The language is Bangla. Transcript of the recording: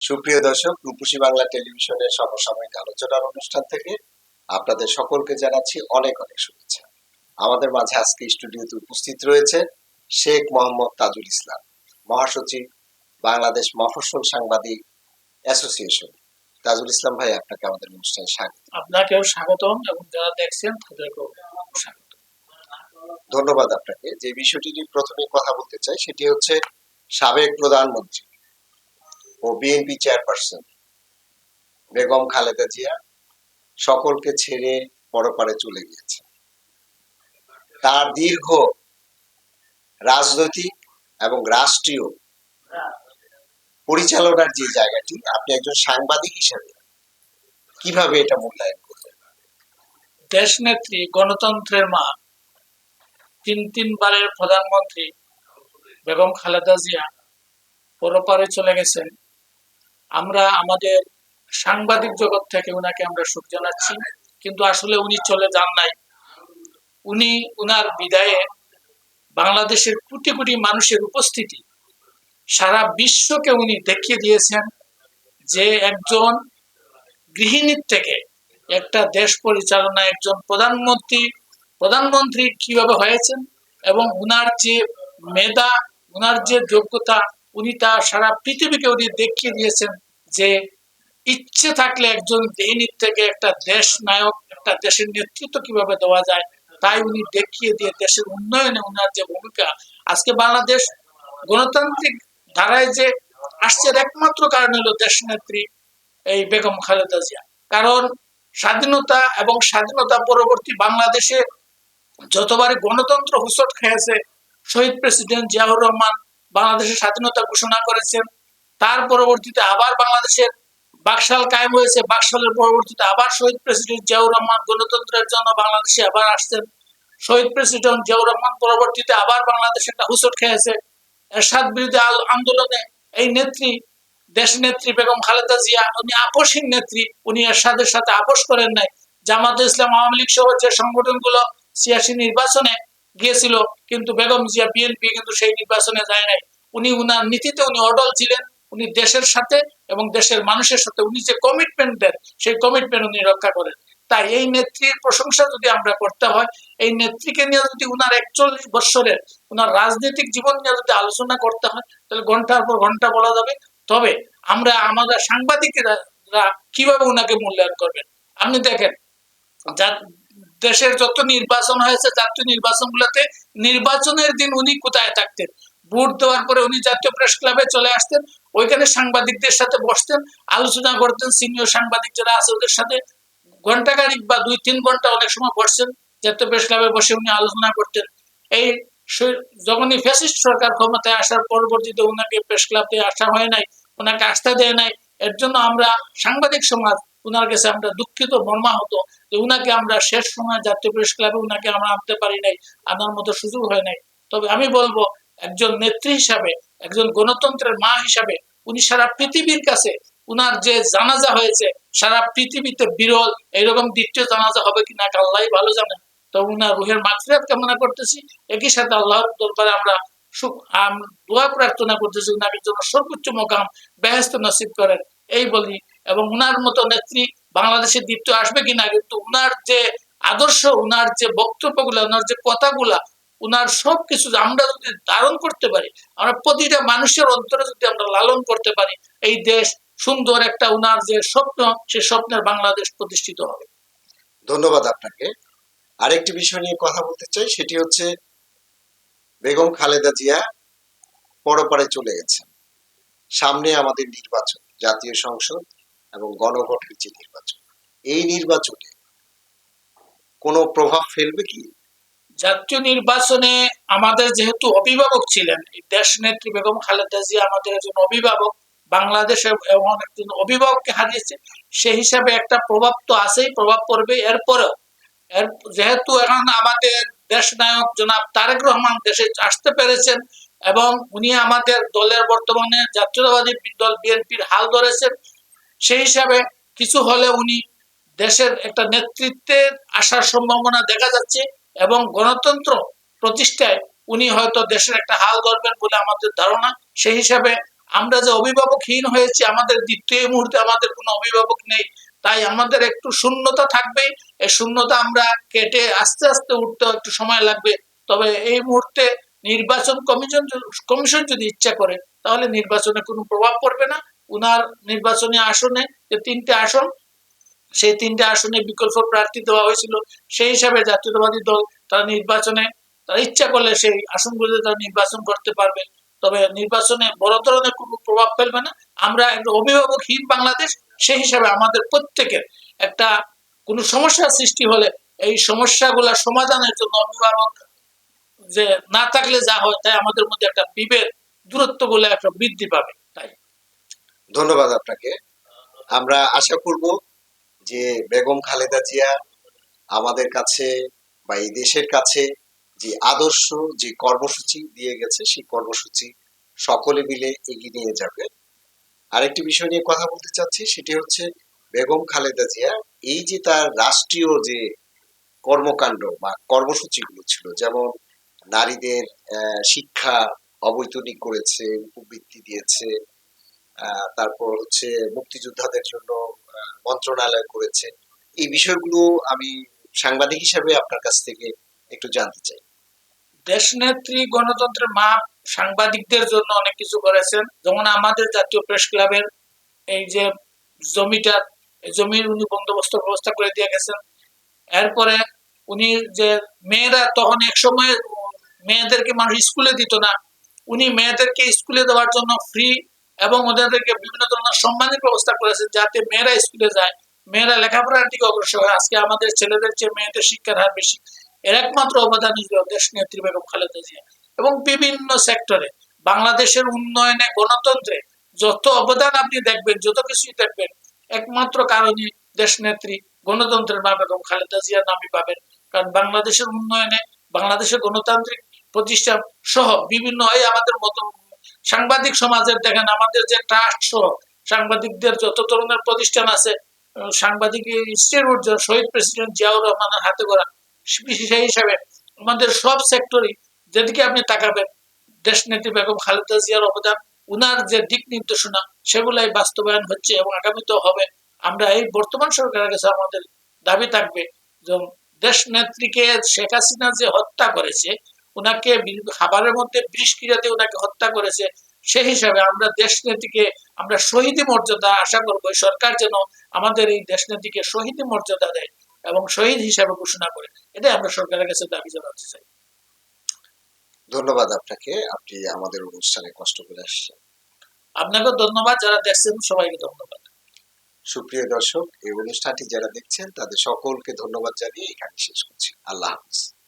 সুপ্রিয় দর্শক রূপসী বাংলা টেলিভিশনের সমসাময়িক আলোচনার অনুষ্ঠান থেকে আপনাদের সকলকে জানাচ্ছি অনেক অনেক শুভেচ্ছা। আমাদের মাঝে আজকে স্টুডিওতে উপস্থিত রয়েছে শেখ মোহাম্মদ তাজুল ইসলাম মহাসচিব বাংলাদেশ মফস্বল সাংবাদিক অ্যাসোসিয়েশন। তাজুল ইসলাম ভাই আপনাকে আমাদের অনুষ্ঠানে স্বাগত। আপনাকেও স্বাগতম এবং যারা দেখছেন তাদেরকেও স্বাগত ধন্যবাদ আপনাকে। যে বিষয়টি নিয়ে প্রথমে কথা বলতে চাই সেটি হচ্ছে সাবেক প্রধানমন্ত্রী ও বিএনপি চেয়ারপারসন বেগম খালেদা জিয়া, সকলকে ছেড়ে পরপারে চলে গিয়েছে। তার দীর্ঘ রাজনৈতিক এবং রাষ্ট্রীয় পরিচালনার যে জায়গাটি, আপনি একজন সাংবাদিক হিসেবে কীভাবে এটা মূল্যায়ন করবেন দেশ নেত্রী গণতন্ত্রের মা, তিন, তিনবারের প্রধানমন্ত্রী বেগম খালেদা জিয়া পরপারে চলে গেছেন। আমরা আমাদের সাংবাদিক জগৎ থেকে উনাকে আমরা সুখ জানাচ্ছি। কিন্তু আসলে উনি চলে যান নাই। উনি, উনার বিদায়ে বাংলাদেশের কোটি কোটি মানুষের উপস্থিতি সারা বিশ্বকে উনি দেখিয়ে দিয়েছেন যে একজন গৃহিণীর থেকে একটা দেশ পরিচালনা একজন প্রধানমন্ত্রী প্রধানমন্ত্রী কীভাবে হয়েছেন এবং উনার যে মেধা, উনার যে যোগ্যতা, উনি তা সারা পৃথিবীকে উনি দেখিয়ে দিয়েছেন। যে ইচ্ছে থাকলে একজন গৃহিণীর থেকে একটা দেশ নায়ক একটা দেশের নেতৃত্ব কীভাবে দেওয়া যায়, তাই উনি দেখিয়ে দিয়ে দেশের উন্নয়নে উনার যে ভূমিকা, আজকে বাংলাদেশ গণতান্ত্রিক ধারায় যে আসছে একমাত্র কারণ হলো দেশ নেত্রী এই বেগম খালেদা জিয়া। কারণ স্বাধীনতা এবং স্বাধীনতা পরবর্তী বাংলাদেশে যতবারই গণতন্ত্র হুসট খেয়েছে, শহীদ প্রেসিডেন্ট জিয়াউর রহমান বাংলাদেশের স্বাধীনতা ঘোষণা করেছেন তার পরবর্তীতে আবার বাংলাদেশের বাকশাল কায়েম হয়েছে। বাকশালের পরবর্তীতে আবার শহীদ প্রেসিডেন্ট জিয়াউর রহমান গণতন্ত্রের জন্য বাংলাদেশে আবার আসছেন। শহীদ প্রেসিডেন্ট জিয়াউর রহমান পরবর্তীতে আবার বাংলাদেশে একটা হুসট খেয়েছে। এরশাদ আল- আন্দোলনে এই নেত্রী, দেশ নেত্রী বেগম খালেদা জিয়া, উনি আপোষহীন নেত্রী, উনি এরশাদের সাথে আপোষ করেন নাই। জামাত ইসলাম আওয়ামী লীগ সহ যে সংগঠনগুলো সিয়াসি নির্বাচনে গিয়েছিল, কিন্তু বেগম জিয়া বিএনপি কিন্তু সেই নির্বাচনে যায় নাই। উনি উনার নীতিতে উনি অটল ছিলেন। উনি দেশের সাথে এবং দেশের মানুষের সাথে, উনি যে কমিটমেন্ট দেন, সেই কমিটমেন্ট উনি রক্ষা করেন। তাই এই নেত্রীর প্রশংসা যদি আমরা করতে হয়, এই নেত্রীকে নিয়ে যদি উনার একচল্লিশ বৎসরের উনার রাজনৈতিক জীবন নিয়ে যদি আলোচনা করতে হয়, তাহলে ঘণ্টার পর ঘণ্টা বলা যাবে। তবে আমরা আমাদের সাংবাদিকেরা কীভাবে উনাকে মূল্যায়ন করবেন? আপনি দেখেন দেশের যত নির্বাচন হয়েছে জাতীয় নির্বাচনগুলোতে নির্বাচনের দিন উনি কোথায় থাকতেন? ভোট দেওয়ার পরে উনি জাতীয় প্রেস ক্লাবে চলে আসতেন, ওইখানে সাংবাদিকদের সাথে বসতেন, আলোচনা করতেন, সিনিয়র সাংবাদিক যারা আছে ওদের সাথে। ঘণ্টা খানিক বা দুই তিন ঘণ্টা অনেক সময় বসছেন জাতীয় প্রেস ক্লাবে বসে উনি আলোচনা করতেন। এই যখনই ফ্যাসিস্ট সরকার ক্ষমতায় আসার পরবর্তীতে ওনাকে প্রেস ক্লাবে আসা হয় নাই ওনাকে আস্থা দেয় নাই, এর জন্য আমরা সাংবাদিক সমাজ ওনার কাছে আমরা দুঃখিত, মর্মাহত যে উনাকে আমরা শেষ সময় জাতীয় প্রেস ক্লাবে উনাকে আমরা আনতে পারি নাই, আনার মতো সুযোগ হয় নাই। তবে আমি বলব একজন নেত্রী হিসাবে, একজন গণতন্ত্রের মা হিসাবে, উনি সারা পৃথিবীর কাছে উনার যে জানাজা হয়েছে, সারা পৃথিবীতে বিরল, এইরকম দ্বিতীয় জানাজা হবে কিনা আল্লাহ ভালো জানেন তো উনার রুহের মাগফিরাত কামনা করতেছি। একই সাথে আল্লাহর দরবারে আমরা দোয়া প্রার্থনা করতেছি, উনাকে জন্য সর্বোচ্চ মোকাম বেহেস্ত নসিব করেন। এই বলি, এবং উনার মতো নেত্রী বাংলাদেশের দ্বিতীয় আসবে কিনা, কিন্তু উনার যে আদর্শ, উনার যে বক্তব্যগুলা, উনার যে কথাগুলা উনার সবকিছু আমরা যদি ধারণ করতে পারি, আমরা প্রতিটা মানুষের অন্তরে যদি আমরা লালন করতে পারি, এই দেশ সুন্দর একটা উনার যে স্বপ্ন, সে স্বপ্নের বাংলাদেশ প্রতিষ্ঠিত হবে। ধন্যবাদ আপনাকে। আরেকটি বিষয় নিয়ে কথা বলতে চাই, সেটি হচ্ছে বেগম খালেদা জিয়া পরপারে চলে গেছেন। সামনে আমাদের নির্বাচন, জাতীয় সংসদ এবং গণভোটের যে নির্বাচন। এই নির্বাচনে কোনো প্রভাব ফেলবে কি? জাতীয় নির্বাচনে আমাদের যেহেতু অভিভাবক ছিলেন দেশ নেত্রী বেগম খালেদা জিয়া আমাদের একজন অভিভাবক, বাংলাদেশের এমন একজন অভিভাবককে হারিয়েছে, সেই হিসাবে একটা প্রভাব তো আছেই, প্রভাব পড়বে। এরপরেও, এর যেহেতু এখন আমাদের দেশ নায়ক জনাব তারেক রহমান দেশে আসতে পেরেছেন এবং উনি আমাদের দলের বর্তমানে জাতীয়তাবাদী দল বিএনপির হাল ধরেছেন, সেই হিসাবে কিছু হলে উনি দেশের একটা নেতৃত্বের আসার সম্ভাবনা দেখা যাচ্ছে। এবং গণতন্ত্র প্রতিষ্ঠায় উনি হয়তো দেশের একটা হাল ধরবেন বলে আমাদের ধারণা। সেই হিসাবে আমরা যে অভিভাবকহীন হয়েছি, আমাদের দ্বিতীয় মুহূর্তে আমাদের কোনো অভিভাবক নেই। তাই আমাদের একটু শূন্যতা থাকবে এই শূন্যতা আমরা কেটে আস্তে আস্তে উঠতে একটু সময় লাগবে। তবে এই মুহূর্তে নির্বাচন কমিশন কমিশন যদি ইচ্ছা করে, তাহলে নির্বাচনে কোনো প্রভাব পড়বে না। উনার নির্বাচনী আসনে যে তিনটে আসন সেই তিনটে আসনে বিকল্প প্রার্থী দেওয়া হয়েছিল। সেই হিসাবে জাতীয়তাবাদী দল তারা নির্বাচনে, তারা ইচ্ছা করলে সেই আসনগুলোতে তারা নির্বাচন করতে পারবে। তবে নির্বাচনে বড় ধরনের কোনো প্রভাব ফেলবে না। আমরা একটা অভিভাবকহীন বাংলাদেশ, সেই হিসাবে আমাদের প্রত্যেকের একটা কোনো সমস্যার সৃষ্টি হলে এই সমস্যাগুলা সমাধানের জন্য অভিভাবক যে না থাকলে যা হয় তাই আমাদের মধ্যে একটা বিভেদ, দূরত্ব বলে একটা বৃদ্ধি পাবে। তাই। ধন্যবাদ আপনাকে। আমরা আশা করব যে বেগম খালেদা জিয়া আমাদের কাছে বা এই দেশের কাছে যে আদর্শ, যে কর্মসূচি দিয়ে গেছে, সেই কর্মসূচি সকলে মিলে এগিয়ে নিয়ে যাবে। আরেকটি বিষয় নিয়ে কথা বলতে চাচ্ছি, সেটি হচ্ছে বেগম খালেদা জিয়া, এই যে তার রাষ্ট্রীয় যে কর্মকাণ্ড বা কর্মসূচিগুলো ছিল, যেমন নারীদের শিক্ষা অবৈতনিক করেছে, উপবৃত্তি দিয়েছে তারপর হচ্ছে মুক্তিযোদ্ধাদের জন্য মন্ত্রণালয় করেছে। এই বিষয়গুলো আমি সাংবাদিক হিসাবে আপনার কাছ থেকে একটু জানতে চাই। দেশনেত্রী গণতন্ত্রের মা সাংবাদিকদের জন্য অনেক কিছু করেছেন। যেমন আমাদের জাতীয় প্রেস ক্লাবের এই যে জমিটা জমির উনি বন্দোবস্ত ব্যবস্থা করে দিয়ে গেছেন। এরপরে উনি যে মেয়েরা তখন এক সময় মেয়েদেরকে মানুষ স্কুলে দিত না। উনি মেয়েদেরকে স্কুলে দেওয়ার জন্য ফ্রি এবং ওদেরকে বিভিন্ন ধরনের সম্মানের ব্যবস্থা করেছেন যাতে মেয়েরা স্কুলে যায়, মেয়েরা লেখাপড়ার দিকে অগ্রসর হয়। আজকে আমাদের ছেলেদের চেয়ে মেয়েদের শিক্ষার হার বেশি। এর একমাত্র অবদান ছিল দেশ নেত্রী বেগম খালেদা জিয়া। এবং বিভিন্ন সেক্টরে বাংলাদেশের উন্নয়নে, গণতন্ত্রে যত অবদান আপনি দেখবেন, যত কিছুই দেখবেন, একমাত্র কারণে দেশ নেত্রী গণতন্ত্রের মা বেগম খালেদা জিয়ার নামই পাবেন। কারণ বাংলাদেশের উন্নয়নে, বাংলাদেশের গণতান্ত্রিক প্রতিষ্ঠান সহ বিভিন্ন এই আমাদের মতো সাংবাদিক সমাজের দেখেন, আমাদের যে ট্রাস্ট সহ সাংবাদিকদের যত ধরনের প্রতিষ্ঠান আছে সাংবাদিক শহীদ প্রেসিডেন্ট জিয়াউর রহমানের হাতে করা সেই হিসাবে আমাদের সব সেক্টরই যেদিকে আপনি তাকাবেন, দেশ নেত্রী বেগম খালেদা জিয়ার অবদান, উনার যে দিক নির্দেশনা, সেগুলাই বাস্তবায়ন হচ্ছে এবং আগামীতেও হবে। আমরা এই বর্তমান সরকারের কাছে আমাদের দাবি থাকবে যে, দেশ নেত্রীকে শেখ হাসিনা যে হত্যা করেছে উনাকে বি- খাবারের মধ্যে বিষ ক্রিয়াতে উনাকে হত্যা করেছে সেই হিসাবে আমরা দেশ নেত্রীকে আমরা শহীদি মর্যাদা আশা করব সরকার যেন আমাদের এই দেশ নেত্রীকে শহীদি মর্যাদা দেয় এবং শহীদ হিসাবে ঘোষণা করে। এটাই আমরা সরকারের কাছে দাবি জানাতে চাই। ধন্যবাদ আপনাকে। আপনি আমাদের অনুষ্ঠানে কষ্ট করে আসছেন। আপনাকে ধন্যবাদ যারা দেখছেন সবাইকে ধন্যবাদ। সুপ্রিয় দর্শক এই অনুষ্ঠানটি যারা দেখছেন তাদের সকলকে ধন্যবাদ জানিয়ে এখানে শেষ করছি। আল্লাহ হাফিজ।